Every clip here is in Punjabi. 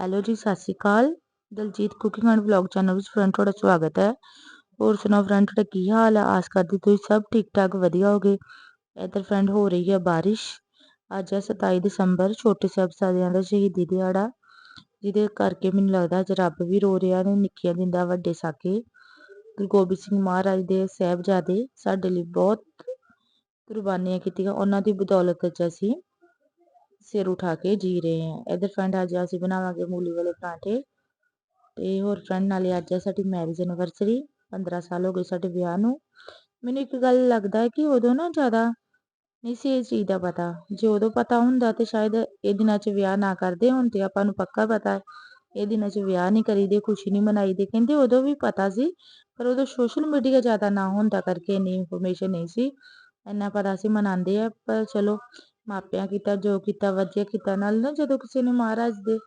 ਹੈਲੋ ਜੀ, ਸਤਿ ਸ਼੍ਰੀ ਅਕਾਲ। Daljeet cooking and vlog channel ਵਿੱਚ ਫਰੈਂਡ ਤੁਹਾਡਾ ਸਵਾਗਤ ਹੈ। ਹੋਰ ਸੁਣਾਓ ਫਰੈਂਡ, ਤੁਹਾਡਾ ਕੀ ਹਾਲ ਹੈ? ਆਸ ਕਰਦੀ ਤੁਸੀਂ ਸਭ ਠੀਕ ਠਾਕ ਵਧੀਆ ਹੋਗੇ ਇੱਧਰ ਫਰੈਂਡ ਹੋ ਰਹੀ ਹੈ ਬਾਰਿਸ਼। ਅੱਜ ਹੈ 27 ਦਸੰਬਰ, ਛੋਟੇ ਸਾਹਿਬਜ਼ਾਦਿਆਂ ਦਾ ਸ਼ਹੀਦੀ ਦਿਹਾੜਾ, ਜਿਹਦੇ ਕਰਕੇ ਮੈਨੂੰ ਲੱਗਦਾ ਅੱਜ ਰੱਬ ਵੀ ਰੋ ਰਿਹਾ ਨੇ, ਨਿੱਕੀਆਂ ਦਿੰਦਾ ਵੱਡੇ ਸਾਕੇ। ਗੁਰੂ ਗੋਬਿੰਦ ਸਿੰਘ ਮਹਾਰਾਜ ਦੇ ਸਾਹਿਬਜ਼ਾਦੇ ਸਾਡੇ ਲਈ ਬਹੁਤ ਕੁਰਬਾਨੀਆਂ ਕੀਤੀਆਂ, ਉਹਨਾਂ ਦੀ ਬਦੌਲਤ ਅੱਜ ਅਸੀਂ ਸਿਰ ਉਠਾ ਕੇ ਜੀ ਰਹੇ ਹਾਂ। ਇਧਰ ਫਰੈਂਡ ਅੱਜ ਅਸੀਂ ਬਣਾਵਾਂਗੇ ਮੂਲੀ ਵਾਲੇ ਪਰਾਂਠੇ ਤੇ ਹੋਰ ਫਰੈਂਡ ਨਾਲੇ ਅੱਜ ਹੈ ਸਾਡੀ ਮੈਰਿਜ ਐਨਵਰਸਰੀ 15 ਸਾਲ ਹੋ ਗਏ ਸਾਡੇ ਵਿਆਹ ਨੂੰ। ਮੈਨੂੰ ਇੱਕ ਗੱਲ ਲੱਗਦਾ ਹੈ ਕਿ ਉਦੋਂ ਨਾ ਜ਼ਿਆਦਾ ਨਹੀਂ ਸੀ ਇਸ ਚੀਜ਼ ਦਾ ਪਤਾ। ਜੇ ਉਦੋਂ ਪਤਾ ਹੁੰਦਾ ਤੇ ਸ਼ਾਇਦ ਇਹ ਦਿਨਾਂ 'ਚ ਵਿਆਹ ਨਾ ਕਰਦੇ ਹੁਣ ਤੇ ਆਪਾਂ ਨੂੰ ਪੱਕਾ ਪਤਾ ਹੈ। ਇਹ ਦਿਨਾਂ 'ਚ ਵਿਆਹ ਨਹੀਂ ਕਰੀਦੇ ਖੁਸ਼ੀ ਨਹੀਂ ਮਨਾਈਦੇ। ਕਹਿੰਦੇ ਉਦੋਂ ਵੀ ਪਤਾ ਸੀ, ਪਰ ਉਦੋਂ ਸੋਸ਼ਲ ਮੀਡੀਆ ਜ਼ਿਆਦਾ ਨਾ ਹੁੰਦਾ ਕਰਕੇ ਇੰਨੀ ਇਨਫੋਰਮੇਸ਼ਨ ਨਹੀਂ ਸੀ। ਇੰਨਾ ਪਤਾ ਸੀ ਮਨਾਉਂਦੇ ਆ, ਪਰ ਚਲੋ ਮਾਪਿਆਂ ਕੀਤਾ, ਜੋ ਕੀਤਾ, ਵਧੀਆ ਕੀਤਾ। ਨਾਲ ਨਾ ਜਦੋਂ ਕਿਸੇ ਨੇ ਮਹਾਰਾਜ ਦੇ,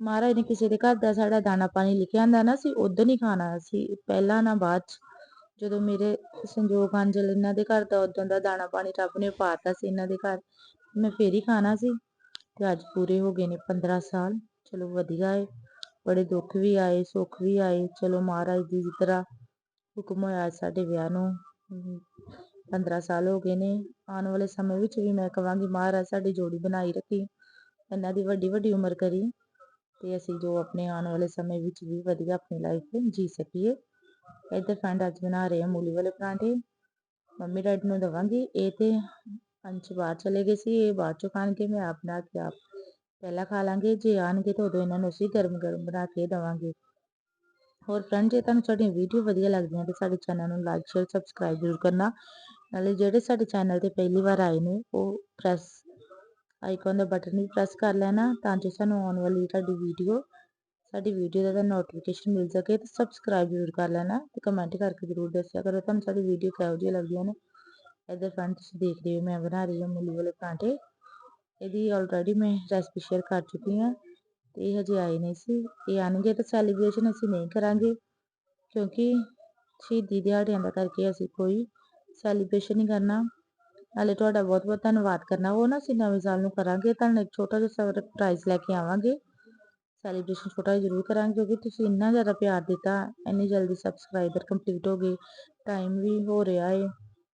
ਮਹਾਰਾਜ ਨੇ ਕਿਸੇ ਦੇ ਘਰ ਦਾ ਸਾਡਾ ਦਾਣਾ ਪਾਣੀ ਲਿਖਿਆ ਹੁੰਦਾ ਨਾ ਸੀ ਉਦੋਂ ਨਹੀਂ ਖਾਣਾ ਸੀ। ਪਹਿਲਾਂ ਨਾ ਬਾਅਦ ਚ ਜਦੋਂ ਮੇਰੇ ਸੰਜੋਗ ਅੰਜਲ ਇਹਨਾਂ ਦੇ ਘਰ ਦਾ ਉਦੋਂ ਦਾ ਦਾਣਾ ਪਾਣੀ ਰੱਬ ਨੇ ਪਾਤਾ ਸੀ ਇਹਨਾਂ ਦੇ ਘਰ, ਮੈਂ ਫੇਰ ਹੀ ਖਾਣਾ ਸੀ। ਤੇ ਅੱਜ ਪੂਰੇ ਹੋ ਗਏ ਨੇ 15 ਸਾਲ। ਚਲੋ ਵਧੀਆ ਏ। ਬੜੇ ਦੁੱਖ ਵੀ ਆਏ, ਸੁੱਖ ਵੀ ਆਏ। ਚਲੋ ਮਹਾਰਾਜ ਦੀ ਤਰ੍ਹਾਂ ਹੁਕਮ ਹੋਇਆ ਸਾਡੇ ਵਿਆਹ ਨੂੰ। 15 ਸਾਲ ਹੋ ਗਏ ਨੇ, ਆਉਣ ਵਾਲੇ ਸਮੇਂ ਵਿੱਚ ਵੀ ਮੈਂ ਕਵਾਂਗੀ, ਮਹਾਰਾਜ ਸਾਡੀ ਜੋੜੀ ਬਣਾਈ ਰੱਖੀ, ਇਹਨਾਂ ਦੀ ਵੱਡੀ ਵੱਡੀ ਉਮਰ ਕਰੀ ਤੇ ਅਸੀਂ ਜੋ ਆਪਣੇ ਆਉਣ ਵਾਲੇ ਸਮੇਂ ਵਿੱਚ ਵੀ ਵਧੀਆ ਆਪਣੀ ਲਾਈਫ ਜੀ ਸਕੀਏ। ਇੱਧਰ ਫਰੈਂਡ ਅੱਜ ਬਣਾ ਰਹੇ ਆ ਮੂਲੀ ਵਾਲੇ ਪਰਾਂਠੇ। ਮੰਮੀ ਡੈਡੀ ਨੂੰ ਦਵਾਂਗੀ, ਇਹ ਤੇ ਅੰਸ਼ ਬਾਹਰ ਚਲੇ ਗਏ ਸੀ, ਇਹ ਬਾਅਦ ਚੋਂ ਖਾਣਗੇ, ਮੈਂ ਆਪ ਬਣਾ ਕੇ ਆਪ ਪਹਿਲਾਂ ਖਾ ਲਾਂਗੇ, ਜੇ ਆਣਗੇ ਤਾਂ ਉਦੋਂ ਇਹਨਾਂ ਨੂੰ ਅਸੀਂ ਗਰਮ ਗਰਮ ਬਣਾ ਕੇ ਦਵਾਂਗੇ। ਹੋਰ ਫਰੈਂਡ ਜੇ ਤੁਹਾਨੂੰ ਸਾਡੀਆਂ ਵੀਡੀਓ ਵਧੀਆ ਲੱਗਦੀਆਂ ਤੇ ਸਾਡੇ ਚੈਨਲ ਨੂੰ ਲਾਈਕ ਸ਼ੇਅਰ ਸਬਸਕ੍ਰਾਈਬ ਜ਼ਰੂਰ ਕਰਨਾ। ਨਾਲੇ ਜਿਹੜੇ ਸਾਡੇ ਚੈਨਲ ਤੇ ਪਹਿਲੀ ਵਾਰ ਆਏ ਨੇ, ਉਹ ਪ੍ਰੈਸ ਆਈਕਨ ਦਾ ਬਟਨ ਵੀ ਪ੍ਰੈਸ ਕਰ ਲੈਣਾ ਤਾਂ ਜੋ ਸਾਨੂੰ ਆਉਣ ਵਾਲੀ ਤੁਹਾਡੀ ਵੀਡੀਓ ਸਾਡੀ ਵੀਡੀਓ ਦਾ ਨੋਟੀਫਿਕੇਸ਼ਨ ਮਿਲ ਸਕੇ ਤੇ ਸਬਸਕ੍ਰਾਈਬ ਜ਼ਰੂਰ ਕਰ ਲੈਣਾ ਤੇ ਕਮੈਂਟ ਕਰਕੇ ਜ਼ਰੂਰ ਦੱਸਿਆ ਕਰੋ। ਤੁਹਾਨੂੰ ਸਾਡੀ ਵੀਡੀਓ ਕਿਹੋ ਜਿਹੀ ਲੱਗਦੀਆਂ ਨੇ, ਇੱਧਰ ਫਰੈਂਡ ਤੁਸੀਂ ਦੇਖ ਰਹੇ ਹੋ ਮੈਂ ਬਣਾ ਰਹੀ ਹਾਂ ਮੂਲੀ ਵਾਲੇ ਪਰਾਂਠੇ, ਇਹਦੀ ਆਲਰੇਡੀ ਮੈਂ ਰੈਸਪੀ ਸ਼ੇਅਰ ਕਰ ਚੁੱਕੀ ਹਾਂ ਤੇ ਇਹ ਹਜੇ ਆਏ ਨਹੀਂ ਸੀ, ਇਹ ਆਣਗੇ ਤਾਂ ਸੈਲੀਬ੍ਰੇਸ਼ਨ ਅਸੀਂ ਨਹੀਂ ਕਰਾਂਗੇ, ਕਿਉਂਕਿ ਸ਼ਹੀਦੀ ਦਿਹਾੜਿਆਂ ਦਾ ਕਰਕੇ ਅਸੀਂ ਕੋਈ ਸੈਲੀਬ੍ਰੇਸ਼ਨ ਨਹੀਂ ਕਰਨਾ। ਨਾਲੇ ਤੁਹਾਡਾ ਬਹੁਤ ਬਹੁਤ ਧੰਨਵਾਦ ਕਰਨਾ। ਉਹ ਨਾ ਅਸੀਂ ਨਵੇਂ ਸਾਲ ਨੂੰ ਕਰਾਂਗੇ, ਤੁਹਾਨੂੰ ਇੱਕ ਛੋਟਾ ਜਿਹਾ ਸਰਪ੍ਰਾਈਜ਼ ਲੈ ਕੇ ਆਵਾਂਗੇ। ਸੈਲੀਬ੍ਰੇਸ਼ਨ ਛੋਟਾ ਜਿਹਾ ਜ਼ਰੂਰ ਕਰਾਂਗੇ, ਕਿਉਂਕਿ ਤੁਸੀਂ ਇੰਨਾ ਜ਼ਿਆਦਾ ਪਿਆਰ ਦਿੱਤਾ, ਇੰਨੀ ਜਲਦੀ ਸਬਸਕ੍ਰਾਈਬਰ ਕੰਪਲੀਟ ਹੋ ਗਏ ਟਾਈਮ ਵੀ ਹੋ ਰਿਹਾ ਏ।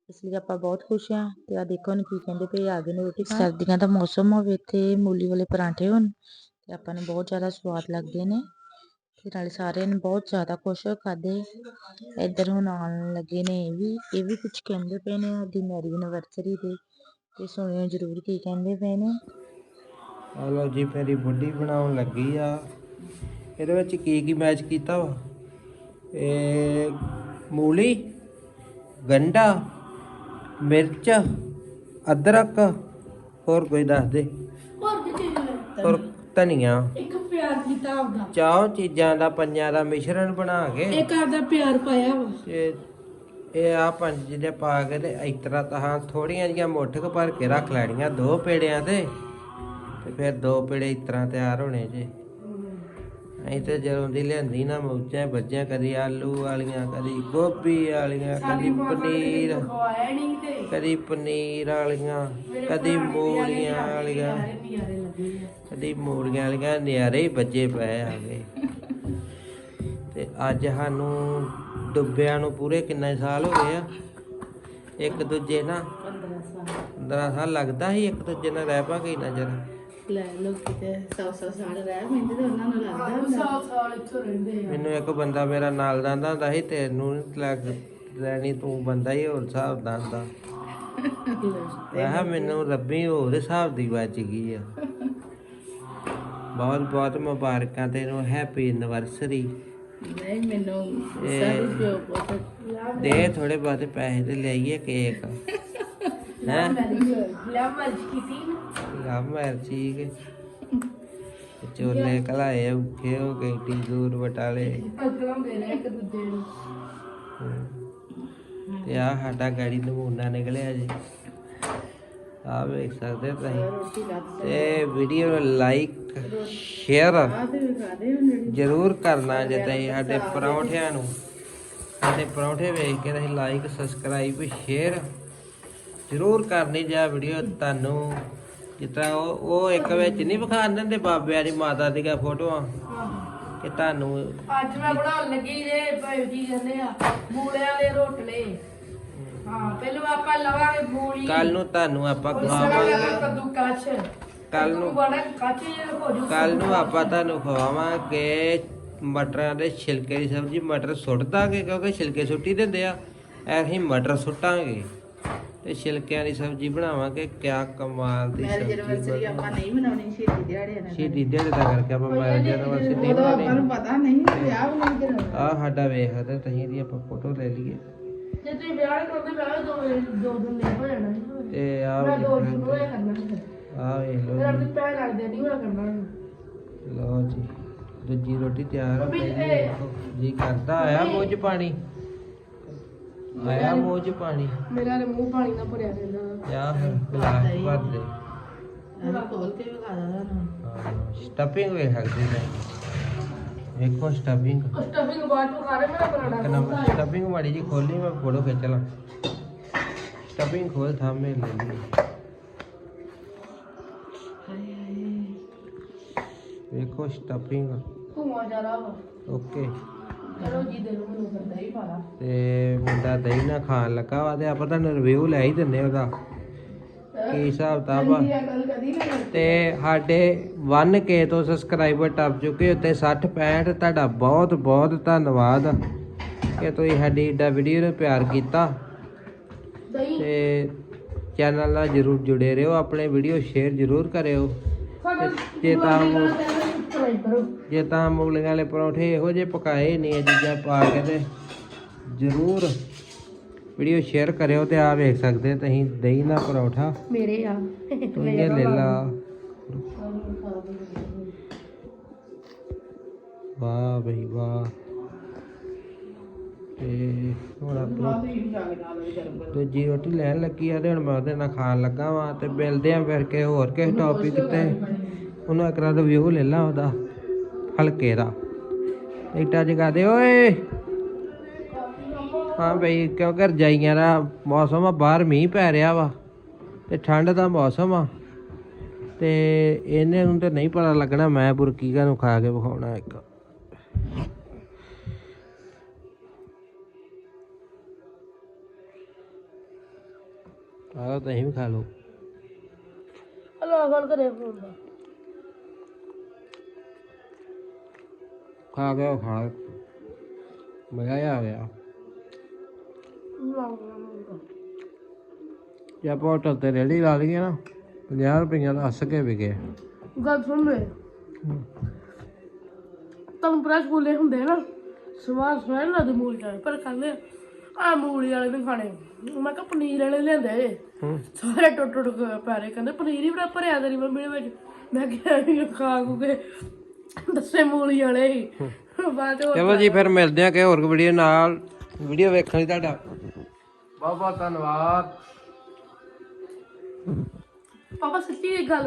ਇਸ ਲਈ ਆਪਾਂ ਬਹੁਤ ਖੁਸ਼ ਹਾਂ ਤੇ ਆ ਦੇਖੋ ਹੁਣ ਕੀ ਕਹਿੰਦੇ ਪਏ ਆ ਗਏ ਨੇ ਰੋਟੀ ਖਾਣ। ਸਰਦੀਆਂ ਦਾ ਮੌਸਮ ਹੋਵੇ ਤੇ ਮੂਲੀ ਵਾਲੇ ਪਰਾਂਠੇ ਹੋਣ, ਤੇ ਆਪਾਂ ਨੂੰ ਬਹੁਤ ਜ਼ਿਆਦਾ ਸਵਾਦ ਲੱਗਦੇ ਨੇ। ਤੇ ਨਾਲੇ ਸਾਰਿਆਂ ਨੇ ਬਹੁਤ ਜ਼ਿਆਦਾ ਖੁਸ਼ ਹੋ ਖਾਦੇ ਇੱਧਰ ਹੁਣ ਆਉਣ ਲੱਗੇ ਨੇ ਇਹ ਵੀ ਇਹ ਵੀ ਕੁਝ ਕਹਿੰਦੇ ਪਏ ਨੇ ਸਾਡੀ ਮੈਰਿਜ ਐਨਵਰਸਰੀ ਤੇ ਤੇ ਸੁਣਿਓ ਜ਼ਰੂਰ ਕੀ ਕਹਿੰਦੇ ਪਏ ਨੇ। ਆ ਲਓ ਜੀ ਮੇਰੀ ਬੁੱਢੀ ਬਣਾਉਣ ਲੱਗੀ ਆ। ਇਹਦੇ ਵਿੱਚ ਕੀ ਕੀ ਮੈਚ ਕੀਤਾ ਵਾ? ਇਹ ਮੂਲੀ ਗੰਡਾ ਮਿਰਚ ਅਦਰਕ ਹੋਰ ਕੋਈ ਦੱਸ ਦੇ? ਹੋਰ ਕੀ ਚੀਜ਼ ਹੋਰ ਧਨੀਆ। ਕੀਤਾ ਆਪਦਾ ਚਾਹ ਚੀਜ਼ਾਂ ਦਾ ਪੰਜਾਂ ਦਾ ਮਿਸ਼ਰਣ ਬਣਾ ਕੇ। ਇੱਕ ਆਪਦਾ ਪਿਆਰ ਪਾਇਆ ਵਾ। ਤੇ ਇਹ ਆ ਪੰਜ ਜਿਹਦੇ ਪਾ ਕੇ ਤੇ ਇਸ ਤਰ੍ਹਾਂ ਤਾਂ ਥੋੜੀਆਂ ਜੀਆਂ ਮੁੱਠ ਕੇ ਭਰ ਕੇ ਰੱਖ ਲੈਣੀਆਂ ਦੋ ਪੇੜਿਆਂ ਤੇ। ਤੇ ਫਿਰ ਦੋ ਪੇੜੇ ਇਸ ਤਰ੍ਹਾਂ ਤਿਆਰ ਹੋਣੇ ਜੇ। ਅਸੀਂ ਤੇ ਜਦੋਂ ਦੀ ਲਿਆਂਦੀ ਨਾ ਮੌਜਾਂ ਵੱਜਿਆ ਕਦੀ ਆਲੂ ਵਾਲੀਆਂ ਕਦੀ ਗੋਭੀ ਵਾਲੀਆਂ ਕਦੀ ਪਨੀਰ ਕਦੀ ਪਨੀਰ ਵਾਲੀਆਂ ਕਦੀ ਮੂਲੀਆਂ ਵਾਲੀਆਂ। ਆ। ਕਦੀ ਮੂਲੀਆਂ ਵਾਲੀਆਂ ਨਿਆਰੇ ਹੀ ਵੱਜੇ ਪਏ ਆਗੇ ਤੇ ਅੱਜ ਸਾਨੂੰ ਡੁੱਬਿਆਂ ਨੂੰ ਪੂਰੇ ਕਿੰਨੇ ਸਾਲ ਹੋ ਗਏ ਆ? ਇੱਕ ਦੂਜੇ ਨਾਲ? 15 ਸਾਲ। 15 ਸਾਲ ਲੱਗਦਾ ਸੀ ਇੱਕ ਦੂਜੇ ਨਾਲ ਰਹਿ ਪਾਂਗੇ ਇੰਨਾ ਚਿਰ? ਲੈ ਲੋਕ ਕਿਤੇ 100 100 ਸਾਲ ਰਹਿ ਮੈਂਦੇ ਤੇ ਉਹਨਾਂ ਨੂੰ ਲੱਗਦਾ ਹੁੰਦਾ। 100 ਸਾਲ ਇੱਥੇ ਰਹਿੰਦੇ ਮੈਨੂੰ ਇੱਕ ਬੰਦਾ ਮੇਰਾ ਨਾਲ ਦਾ ਹੁੰਦਾ ਸੀ ਤੈਨੂੰ ਨੀ ਲੱਗ ਲੈਣੀ ਤੂੰ ਬੰਦਾ ਹੀ ਹੋਰ ਹਿਸਾਬ ਦਾ ਹੁੰਦਾ। ਮੈਂ ਕਿਹਾ ਮੈਨੂੰ ਰੱਬੀ ਹੋਰ ਹਿਸਾਬ ਦੀ ਵੱਜ ਗਈ ਆ। ਬਹੁਤ ਬਹੁਤ ਮੁਬਾਰਕਾਂ ਤੈਨੂੰ ਹੈਪੀ ਐਨਵਰਸਰੀ। ਨਹੀਂ ਮੈਨੂੰ ਸਾਰੇ ਪਿਓ ਪੁੱਤ ਦੇ ਥੋੜੇ ਬਹੁਤੇ ਪੈਸੇ ਤੇ ਲਈਏ ਕੇਕ। ਹੈ? ਲੈ ਮਰਜ਼ ਕੀਤੀ ਲਾ ਮਰਜ਼ੀ ਕੇ। ਚੋਲੇ ਕਲਾਏ ਔਖੇ ਹੋ ਗਏ ਟੀ ਦੂਰ ਬਟਾਲੇ। ਤੇ ਆ ਸਾਡਾ ਗਾੜੀ ਨਮੂਨਾ ਨਿਕਲਿਆ ਜੀ। ਆ ਵੇਖ ਸਕਦੇ ਤੁਸੀਂ। ਤੇ ਵੀਡੀਓ ਨੂੰ ਲਾਈਕ, ਸ਼ੇਅਰ ਜ਼ਰੂਰ ਕਰਨਾ ਜੇ ਤੁਸੀਂ ਸਾਡੇ ਪਰੌਂਠਿਆਂ ਨੂੰ। ਸਾਡੇ ਪਰੌਂਠੇ ਵੇਖ ਕੇ ਤੁਸੀਂ ਲਾਈਕ, ਸਬਸਕ੍ਰਾਈਬ, ਸ਼ੇਅਰ ਜ਼ਰੂਰ ਕਰਨੀ ਜੇ ਵੀਡੀਓ ਤੁਹਾਨੂੰ ਤਰ੍ਹਾਂ ਉਹ ਉਹ ਇੱਕ ਵਿੱਚ ਨਹੀਂ ਵਿਖਾ ਦਿੰਦੇ ਬਾਬਿਆਂ ਦੀ ਮਾਤਾ ਦੀਆਂ ਫੋਟੋਆਂ। ਕਿ ਤੁਹਾਨੂੰ ਅੱਜ ਮੈਂ ਬਣਾਉਣ ਲੱਗੀ ਜੇ ਭਾਈ ਕੀ ਕਹਿੰਦੇ ਆ ਮੂਲਿਆਂ ਦੇ ਰੋਟਲੇ। ਹਾਂ ਪਹਿਲਾਂ ਆਪਾਂ ਲਵਾਂਗੇ ਮੂਲੀ। ਕੱਲ ਨੂੰ ਤੁਹਾਨੂੰ ਆਪਾਂ ਖਵਾਵਾਂਗੇ। ਕੱਦੂ ਕੱਚ। ਕੱਲ ਨੂੰ ਬੜਾ ਕੱਚ ਹੋ ਜੂ। ਕੱਲ ਨੂੰ ਆਪਾਂ ਤੁਹਾਨੂੰ ਖਵਾਵਾਂਗੇ ਮਟਰਾਂ ਦੇ ਛਿਲਕੇ ਦੀ ਸਬਜ਼ੀ। ਮਟਰ ਸੁੱਟ ਦਾਂਗੇ ਕਿਉਂਕਿ ਛਿਲਕੇ ਸੁੱਟੀ ਦਿੰਦੇ ਆ। ਅਸੀਂ ਮਟਰ ਸੁੱਟਾਂਗੇ। ਤੇ ਛਿਲਕਿਆਂ ਦੀ ਸਬਜ਼ੀ ਬਣਾਵਾਂਗੇ ਕਿਆ ਕਮਾਲ ਦੀ ਮੈਰਿਜ ਸਬਜ਼ੀ ਐਨਵਰਸਰੀ ਆਪਾਂ ਨਹੀਂ ਮਨਾਉਣੀ ਸ਼ਹੀਦੀ ਦਿਹਾੜੇ ਨਾਲ ਸ਼ੀਦੀ ਦਿਹਾੜੇ ਦਾ ਕਰਕੇ ਆਪਾਂ ਮੈਰਿਜ ਐਨਵਰਸਰੀ ਨਹੀਂ ਉਦੋਂ ਆਪਾਂ ਬਣਾਉਣੀ ਨੂੰ ਪਤਾ ਨਹੀਂ ਕਿ ਵਿਆਹ ਵੀ ਨਹੀਂ ਕਰਨਾ ਆ ਸਾਡਾ ਵੇਖਦੇ ਤੁਸੀਂ ਇਹਦੀ ਆਪਾਂ ਫੋਟੋ ਲੈ ਲਈਏ ਜੇ ਤੁਸੀਂ ਵਿਆਹ ਕਰਦੇ ਵਿਆਹ ਦੋ ਦੋ ਦਿਨ ਹੋ ਜਾਣਾ। ਤੇ ਆ ਮੈਂ ਦੋ ਦਿਨ ਹੋਇਆ ਕਰਨਾ ਸੀ ਆ ਵੇਖ ਲਓ ਮੇਰਾ ਜੀ। ਵੀ ਪੈਰ ਲੱਗਦੇ ਨਹੀਂ ਹੋਇਆ ਕਰਨਾ ਸੀ। ਲਓ ਜੀ ਦੂਜੀ ਰੋਟੀ ਤਿਆਰ ਹੋ ਗਈ। ਜੀ ਕਰਦਾ ਆਇਆ ਮੂੰਹ 'ਚ ਪਾਣੀ ਆਇਆ ਮੂੰਹ 'ਚ ਪਾਣੀ। ਮੇਰਾ ਤੇ ਮੂੰਹ ਪਾਣੀ ਨਾਲ ਭਰਿਆ ਰਹਿੰਦਾ ਯਾ ਫਿਰ ਗਲਾਸ 'ਚ ਭਰ ਦੇ। ਮੈਂ ਖੋਲ ਕੇ ਵਿਖਾ ਦਾਂ ਤੁਹਾਨੂੰ ਸਟਫਿੰਗ ਵੇਖ ਸਕਦੇ ਨੇ। ਵੇਖੋ ਸਟਫਿੰਗ ਸਟਫਿੰਗ ਬਾਅਦ ਚ ਖਾ ਰਹੇ ਮੇਰਾ ਇੱਕ ਨੰਬਰ ਸਟਫਿੰਗ ਮਾੜੀ ਜੀ ਖੋਲੀ ਮੈਂ ਫੋਟੋ ਖਿੱਚ ਲਾਂ। ਸਟਫਿੰਗ ਖੋਲ ਥਾਮੇ ਲੈ ਲਈ। ਵੇਖੋ ਸਟਫਿੰਗ ਧੂਆਂ ਜ਼ਿਆਦਾ ਵਾ। ਓਕੇ ਚਲੋ ਜੀ ਦੇ ਨੂੰ ਮੈਨੂੰ ਕਰਦਾ ਹੀ ਪਾਲਾ ਤੇ ਮੁੰਡਾ ਦਹੀਂ ਨਾ ਖਾਣ ਲੱਗਾ ਵਾ ਤੇ ਆਪਾਂ ਤੁਹਾਨੂੰ ਰਿਵਿਊ ਲੈ ਹੀ ਦਿੰਨੇ ਉਹਦਾ। ਕੀ ਹਿਸਾਬ ਕਿਤਾਬ ਆ? ਗੱਲ ਕਦੀ ਕਰਦੀ ਤੇ ਸਾਡੇ 1k ਤੋਂ ਸਬਸਕ੍ਰਾਈਬਰ ਟੱਪ ਚੁੱਕੇ ਉੱਤੇ 60 65 ਤੁਹਾਡਾ ਬਹੁਤ ਬਹੁਤ ਧੰਨਵਾਦ। ਕਿ ਤੁਸੀਂ ਸਾਡੀ ਏਡਾ ਵੀਡੀਓ ਨੂੰ ਪਿਆਰ ਕੀਤਾ। ਦਹੀਂ। ਤੇ ਚੈਨਲ ਨਾਲ ਜਰੂਰ ਜੁੜੇ ਰਹੋ ਆਪਣੇ ਵੀਡੀਓ ਸ਼ੇਅਰ ਜਰੂਰ ਕਰਿਓ। ਸਾਡਾ ਜੇ ਤਾਂ ਕਰੋ ਜੇ ਤਾਂ ਮੂਲੀਆਂ ਵਾਲੇ ਪਰੌਂਠੇ ਇਹੋ ਜਿਹੇ ਪਕਾਏ ਨਹੀਂ ਇਹ ਚੀਜ਼ਾਂ ਪਾ ਕੇ ਤੇ ਜਰੂਰ ਵੀਡੀਓ ਸ਼ੇਅਰ ਕਰਿਓ ਤੇ ਆ ਵੇਖ ਸਕਦੇ ਤੁਸੀਂ ਦਹੀਂ ਨਾਲ ਪਰੌਂਠਾ। ਮੇਰੇ ਆ। ਤੂੰ ਇਹ ਲੈ ਲਾ। ਵਾਹ ਬਈ ਵਾਹ। ਤੇ ਹੁਣ ਆਪਣੀ ਦੂਜੀ ਰੋਟੀ ਲੈਣ ਲੱਗੀ ਆ ਤੇ ਹੁਣ ਮੈਂ ਉਹਦੇ ਨਾਲ ਖਾਣ ਲੱਗਾ ਵਾਂ ਤੇ ਮਿਲਦੇ ਆ ਫਿਰ ਕੇ ਹੋਰ ਕਿਸੇ ਟੌਪਿਕ ਤੇ। ਉਹਨੂੰ ਇੱਕ ਰਾ ਰਿਵਿਊ ਲੈ ਲਾ ਉਹਦਾ, ਹਲਕੇ ਦਾ। ਇੱਟਾ ਜਗਾ ਦੇ, ਓਏ। ਹਾਂ ਬਈ, ਕਿਉਂਕਿ ਰਜਾਈਆਂ ਦਾ ਮੌਸਮ ਆ, ਬਾਹਰ ਮੀਂਹ ਪੈ ਰਿਹਾ ਵਾ ਤੇ ਠੰਡ ਦਾ ਮੌਸਮ ਆ। ਤੇ ਇਹਨੇ ਨੂੰ ਤੇ ਨਹੀਂ ਪਤਾ ਲੱਗਣਾ ਮੈਂ ਬੁਰਕੀਗਾ ਨੂੰ ਖਾ ਕੇ ਵਿਖਾਉਣਾ ਇੱਕ। ਆਹ ਤੁਸੀਂ ਵੀ ਖਾ ਲਓ। ਹਲੋ ਗੱਲ ਕਰੇ ਫੋਨ ਦਾ ਖਾ ਗਿਆ ਖਾ ਮਜ਼ਾ ਆ ਗਿਆ। ਜੇ ਆਪਾਂ ਹੋਟਲ ਤੇ ਰੇੜੀ ਲਾ ਲਈਏ ਨਾ 50 ਰੁਪਈਆ ਦਾ ਹੱਸ ਕੇ ਵਿਕੇ ਗੱਲ ਸੁਣ ਮੇਰੇ ਤੁਹਾਨੂੰ ਪ੍ਰੈਸ ਸਕੂਲੇ ਹੁੰਦੇ ਨਾ ਸਵਾਦ ਸਵਾਦ ਲੱਗਦੇ ਮੂਲ ਚਾਏ ਪਰ ਕਹਿੰਦੇ ਆ। ਮੂਲੀ ਵਾਲੇ ਨਹੀਂ ਖਾਣੇ। ਮੈਂ ਕਿਹਾ ਪਨੀਰ ਵਾਲੇ ਲਿਆਂਦੇ ਹੂੰ। ਸਾਰੇ ਟੁੱਟ ਟੁੱਟ ਕੇ ਪੈਰੇ ਕਹਿੰਦੇ ਪਨੀਰ ਹੀ ਬੜਾ ਭਰਿਆ ਤੇਰੀ ਮੰਮੀ ਦੇ ਵਿੱਚ। ਮੈਂ ਕਿਹਾ ਖਾ ਖੂ ਕੇ ਦੱਸੇ ਮੂਲੀ ਵਾਲੇ ਹੀ। ਬਾਅਦ ਚ ਚਲੋ ਜੀ ਫਿਰ ਮਿਲਦੇ ਆ ਕਿ ਹੋਰ ਵੀਡੀਓ ਨਾਲ। ਵੀਡੀਓ ਵੇਖਣ ਲਈ ਤੁਹਾਡਾ। ਬਹੁਤ ਬਹੁਤ ਧੰਨਵਾਦ। ਪਾਪਾ ਸੱਚੀ ਇੱਕ ਗੱਲ